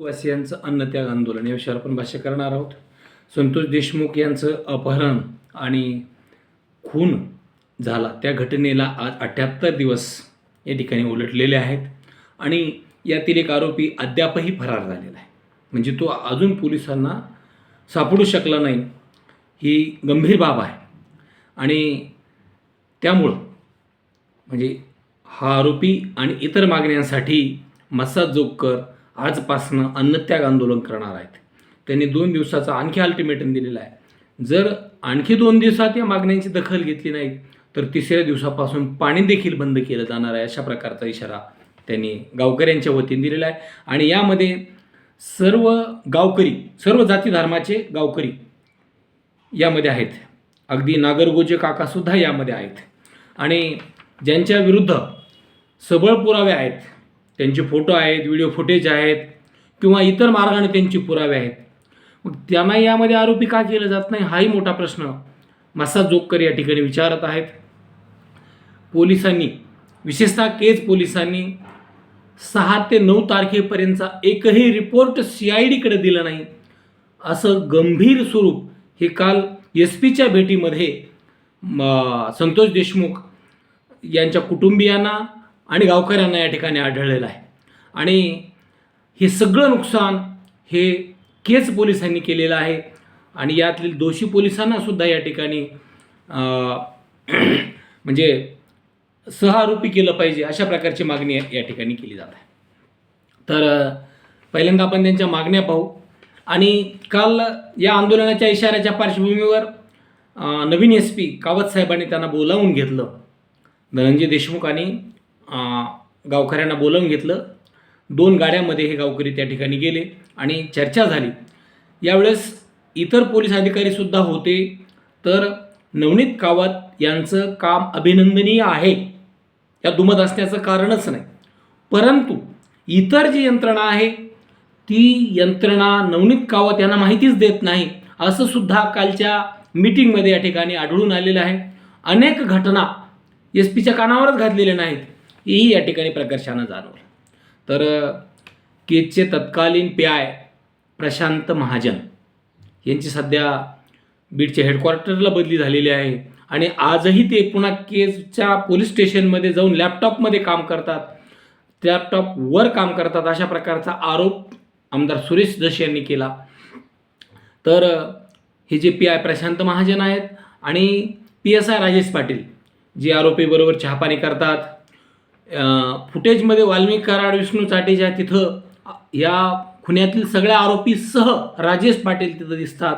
वासियांचं अन्नत्याग आंदोलन. या विषयावर आपण भाष्य करणार आहोत. संतोष देशमुख यांचं अपहरण आणि खून झाला. त्या घटनेला आज अठ्ठ्याहत्तर दिवस या ठिकाणी उलटलेले आहेत आणि यातील एक आरोपी अद्यापही फरार झालेला आहे. म्हणजे तो अजून पोलिसांना सापडू शकला नाही. ही गंभीर बाब आहे. आणि त्यामुळं म्हणजे हा आरोपी आणि इतर मागण्यांसाठी मसाज जोगकर आजपासनं अन्नत्याग आंदोलन करणार आहेत. त्यांनी दोन दिवसाचा आणखी अल्टिमेटम दिलेला आहे. जर आणखी दोन दिवसात या मागण्यांची दखल घेतली नाही तर तिसऱ्या दिवसापासून पाणी देखील बंद केलं जाणार आहे अशा प्रकारचा इशारा त्यांनी गावकऱ्यांच्या वतीने दिलेला आहे. आणि यामध्ये सर्व गावकरी सर्व जाती धर्माचे गावकरी यामध्ये आहेत. अगदी नागरगोजे काकासुद्धा यामध्ये आहेत. आणि ज्यांच्या विरुद्ध सबळ पुरावे आहेत त्यांचे फोटो आहेत व्हिडिओ फुटेज आहेत किंवा इतर मार्गाने त्यांचे पुरावे आहेत. मग त्यांना यामध्ये आरोपी का केलं जात नाही हाही मोठा प्रश्न मसा जोगकर या ठिकाणी विचारत आहेत. पोलिसांनी विशेषतः केज पोलिसांनी सहा ते नऊ तारखेपर्यंतचा एकही रिपोर्ट सी आय डीकडे दिला नाही. असं गंभीर स्वरूप हे काल एस पीच्या भेटीमध्ये संतोष देशमुख यांच्या कुटुंबियांना आणि गावकऱ्यांना या ठिकाणी आढळलेलं आहे. आणि हे सगळं नुकसान हे केच पोलिसांनी केलेलं आहे. आणि यातील दोषी पोलिसांनासुद्धा या ठिकाणी म्हणजे सहआरोपी केलं पाहिजे अशा प्रकारची मागणी या ठिकाणी केली जात आहे. तर पहिल्यांदा आपण त्यांच्या मागण्या पाहू. आणि काल या आंदोलनाच्या इशाऱ्याच्या पार्श्वभूमीवर नवीन एस पी कावत साहेबांनी त्यांना बोलावून घेतलं. धनंजय देशमुख आणि गावकऱ्यांना बोलावून घेतलं. दोन गाड्यामध्ये हे गावकरी त्या ठिकाणी गेले आणि चर्चा झाली. यावेळेस इतर पोलीस अधिकारीसुद्धा होते. तर नवनीत कावत यांचं काम अभिनंदनीय आहे. या दुमत असण्याचं कारणच नाही. परंतु इतर जी यंत्रणा आहे ती यंत्रणा नवनीत कावत यांना माहितीच देत नाही असं सुद्धा कालच्या मीटिंगमध्ये या ठिकाणी आढळून आलेलं आहे. अनेक घटना एस पीच्या कानावरच घातलेल्या नाहीत. हेही या ठिकाणी प्रकर्षानं जाणवलं. तर केजचे तत्कालीन पी आय प्रशांत महाजन यांची सध्या बीडच्या हेडक्वार्टरला बदली झालेली आहे आणि आजही ते पुन्हा केजच्या पोलीस स्टेशनमध्ये जाऊन लॅपटॉपमध्ये काम करतात. लॅपटॉपवर काम करतात अशा प्रकारचा आरोप आमदार सुरेश जश यांनी केला. तर हे J P I Prashant Mahajan आहेत आणि P S I Rajesh Patil जे आरोपीबरोबर चहापाणी करतात फुटेजमध्ये वाल्मिक कराड विष्णू चाटेच्या तिथं या खुन्यातील सगळ्या आरोपीसह राजेश पाटील तिथं दिसतात.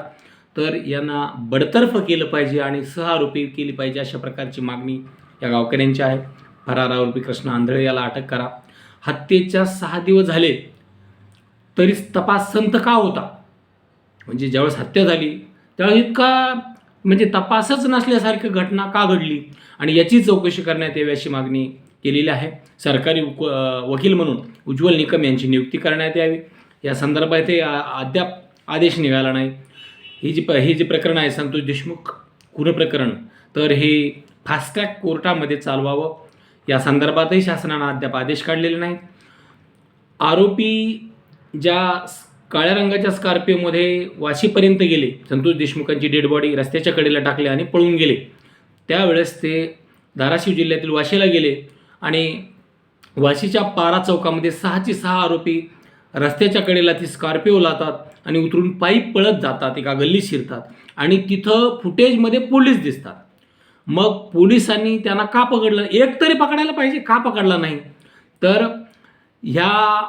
तर यांना बडतर्फ केलं पाहिजे आणि सह आरोपी केली पाहिजे अशा प्रकारची मागणी या गावकऱ्यांची आहे. फरार आरोपी कृष्ण आंधळे याला अटक करा. हत्येच्या सहा दिवस झाले तरी तपास संत का होता? म्हणजे ज्यावेळेस हत्या झाली त्यावेळेस इतका म्हणजे तपासच नसल्यासारखी घटना का घडली? आणि याची चौकशी करण्यात यावी अशी मागणी केलेली आहे. सरकारी उक वकील म्हणून उज्ज्वल निकम यांची नियुक्ती करण्यात यावी. या संदर्भात हे अद्याप आदेश निघाला नाही. ही जी प हे जे प्रकरण आहे संतोष देशमुख खून प्रकरण तर हे फास्टॅग कोर्टामध्ये चालवावं. या संदर्भातही शासनानं अद्याप आदेश काढलेले नाहीत. आरोपी ज्या काळ्या रंगाच्या स्कॉर्पिओमध्ये वाशीपर्यंत गेले संतोष देशमुखांची डेड बॉडी रस्त्याच्या कडेला टाकले आणि पळून गेले. त्यावेळेस ते धाराशिव जिल्ह्यातील वाशीला गेले. आणि वाशीच्या पारा चौकामध्ये सहाचे सहा आरोपी रस्त्याच्या कडेला ती स्कॉर्पिओ लावतात आणि उतरून पायी पळत जातात एका गल्लीत शिरतात आणि तिथं फुटेजमध्ये पोलीस दिसतात. मग पोलिसांनी त्यांना का पकडलं? एक तरी पकडायला पाहिजे का पकडला नाही? तर ह्या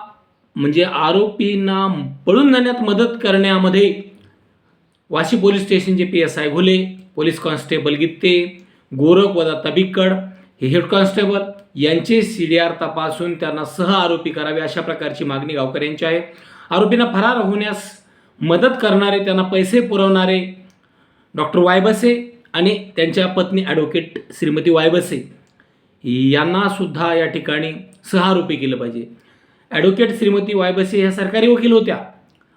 म्हणजे आरोपींना पळून जाण्यात मदत करण्यामध्ये वाशी पोलीस स्टेशनचे P S I Ghule police constable Gitte Gorakh वदा तबिकड हे हेड कॉन्स्टेबल यांचे सी डी आर तपासून त्यांना सह आरोपी करावे अशा प्रकारची मागणी गावकऱ्यांची आहे. आरोपींना फरार होण्यास मदत करणारे त्यांना पैसे पुरवणारे डॉक्टर वायबसे आणि त्यांच्या पत्नी ॲडव्होकेट श्रीमती वायबसे यांना सुद्धा या ठिकाणी सहारोपी केलं पाहिजे. ॲडव्होकेट श्रीमती वायबसे ह्या सरकारी वकील होत्या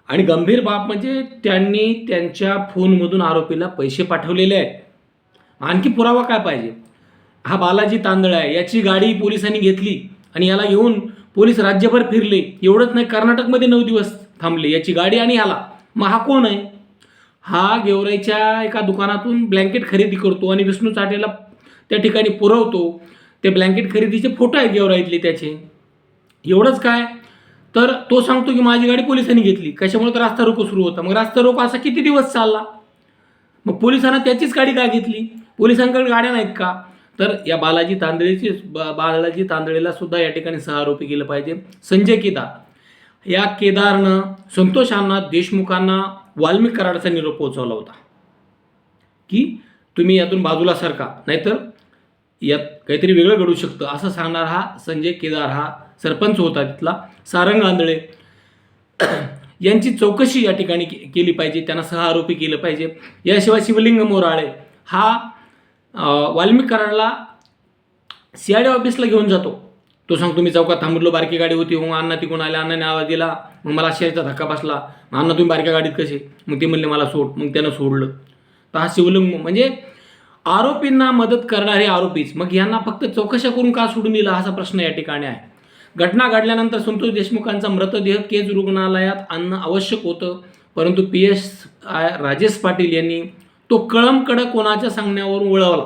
आणि गंभीर बाब म्हणजे त्यांनी त्यांच्या फोनमधून आरोपीला पैसे पाठवलेले आहेत. आणखी पुरावा काय पाहिजे? हा बालाजी तांदळ आहे. याची गाडी पोलिसांनी घेतली आणि याला घेऊन पोलीस राज्यभर फिरले. एवढंच नाही कर्नाटकमध्ये नऊ दिवस थांबले. याची गाडी आणि ह्याला मग हा कोण आहे? हा गेवराईच्या एका दुकानातून ब्लँकेट खरेदी करतो आणि विष्णू चाटेला त्या ठिकाणी पुरवतो. ते ब्लँकेट खरेदीचे फोटो आहेत गेवराईतले त्याचे. एवढंच काय? तर तो सांगतो की माझी गाडी पोलिसांनी घेतली. कशामुळे तर रास्ता रोको सुरू होता. मग रास्ता रोको असा किती दिवस चालला? मग पोलिसांना त्याचीच गाडी का घेतली? पोलिसांकडे गाड्या नाहीत का? तर या बालाजी तांदळेची बा- बालाजी तांदळेला सुद्धा या ठिकाणी सह आरोपी केलं पाहिजे. संजय केदार. या केदारनं संतोषांना देशमुखांना वाल्मिक निरोप पोहोचवला होता. की तुम्ही यातून बाजूला सरका नाहीतर यात काहीतरी वेगळं घडू शकतं असं सांगणार हा संजय केदार हा सरपंच होता तिथला सारंग आंधळे. यांची चौकशी या ठिकाणी केली पाहिजे त्यांना सह आरोपी केलं पाहिजे. याशिवाय शिवलिंग मोराळे हा अं, सी आय डी ऑफिसला घेऊन जातो. तो सांगतो मी चौकात थांबलो बारकी गाडी होती. मग अण्णा तिकडून आल्या अण्णाने आवाज दिला. मग मला शेरचा धक्का बसला. मग अण्णा तुम्ही बारक्या गाडीत कसे? मग ते म्हणले मला सोड. मग त्यानं सोडलं. तर हा शिवलिंग म्हणजे आरोपींना मदत करणारे आरोपीच. मग यांना फक्त चौकशा करून का सोडून दिला? असा प्रश्न या ठिकाणी आहे. घटना घडल्यानंतर संतोष देशमुखांचा मृतदेह केज रुग्णालयात आणणं आवश्यक होतं. परंतु P S I Rajesh Patil यांनी तो कळमकडं कोणाच्या सांगण्यावरून वळवला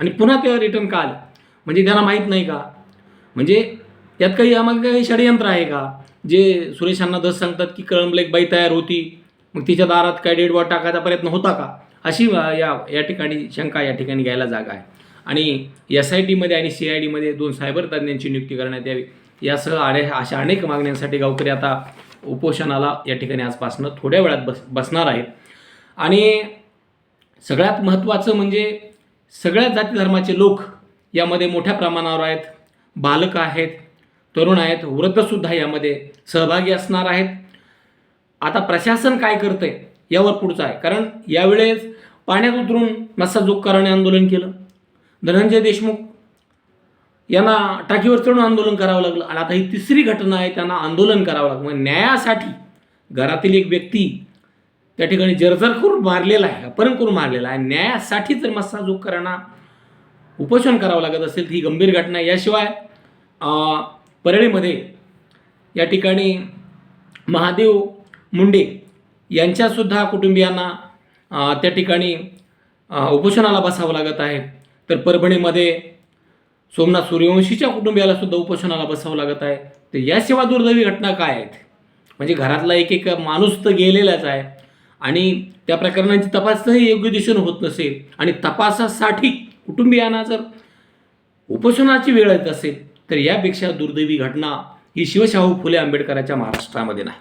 आणि पुन्हा तेव्हा रिटर्न का आलं? म्हणजे त्यांना माहीत नाही का? म्हणजे यात काही यामागे काही षडयंत्र आहे का? जे सुरेशांना दस सांगतात की कळमला एक बाई तयार होती मग तिच्या दारात काय डेड बॉट टाकायचा प्रयत्न होता का? अशी या या ठिकाणी शंका या ठिकाणी घ्यायला जागा आहे. आणि एस आय टीमध्ये आणि सी आय डीमध्ये दोन सायबर तज्ज्ञांची नियुक्ती करण्यात यावी. यासह अने अशा अनेक मागण्यांसाठी गावकरी आता उपोषणाला या ठिकाणी आजपासनं थोड्या वेळात बस बसणार आहेत. आणि सगळ्यात महत्त्वाचं म्हणजे सगळ्या जाती धर्माचे लोक यामध्ये मोठ्या प्रमाणावर आहेत. बालक आहेत तरुण आहेत वृद्धसुद्धा यामध्ये सहभागी असणार आहेत. आता प्रशासन काय करतंय यावर पुढचं आहे. कारण यावेळेस पाण्यात उतरून मस्साजोगकाराने आंदोलन केलं. धनंजय देशमुख यांना टाकीवर चढून आंदोलन करावं लागलं. आणि आता ही तिसरी घटना आहे त्यांना आंदोलन करावं लागलं. मग न्यायासाठी घरातील एक व्यक्ती त्या ठिकाणी जर्जर करून मारलेला आहे अपहरण करून मारलेला आहे. न्यायासाठी जर मस्सा मस्साजोगकरांना उपोषण करावं लागत असेल ही गंभीर घटना याशिवाय परळीमध्ये या ठिकाणी महादेव मुंडे यांच्यासुद्धा कुटुंबियांना त्या ठिकाणी उपोषणाला बसावं लागत आहे. तर परभणीमध्ये सोमनाथ सूर्यवंशीच्या कुटुंबियाला सुद्धा उपोषणाला बसावं लागत आहे. तर याशिवाय दुर्दैवी घटना काय आहेत? म्हणजे घरातला एक एक माणूस तर गेलेलाच आहे. आणि त्या प्रकरणांची तपासही योग्य दिशेनं होत नसेल आणि तपासासाठी कुटुंबियांना जर उपोषणाची वेळ येत असेल तर यापेक्षा दुर्दैवी घटना ही शिवशाहू फुले आंबेडकरांच्या महाराष्ट्रामध्ये नाही.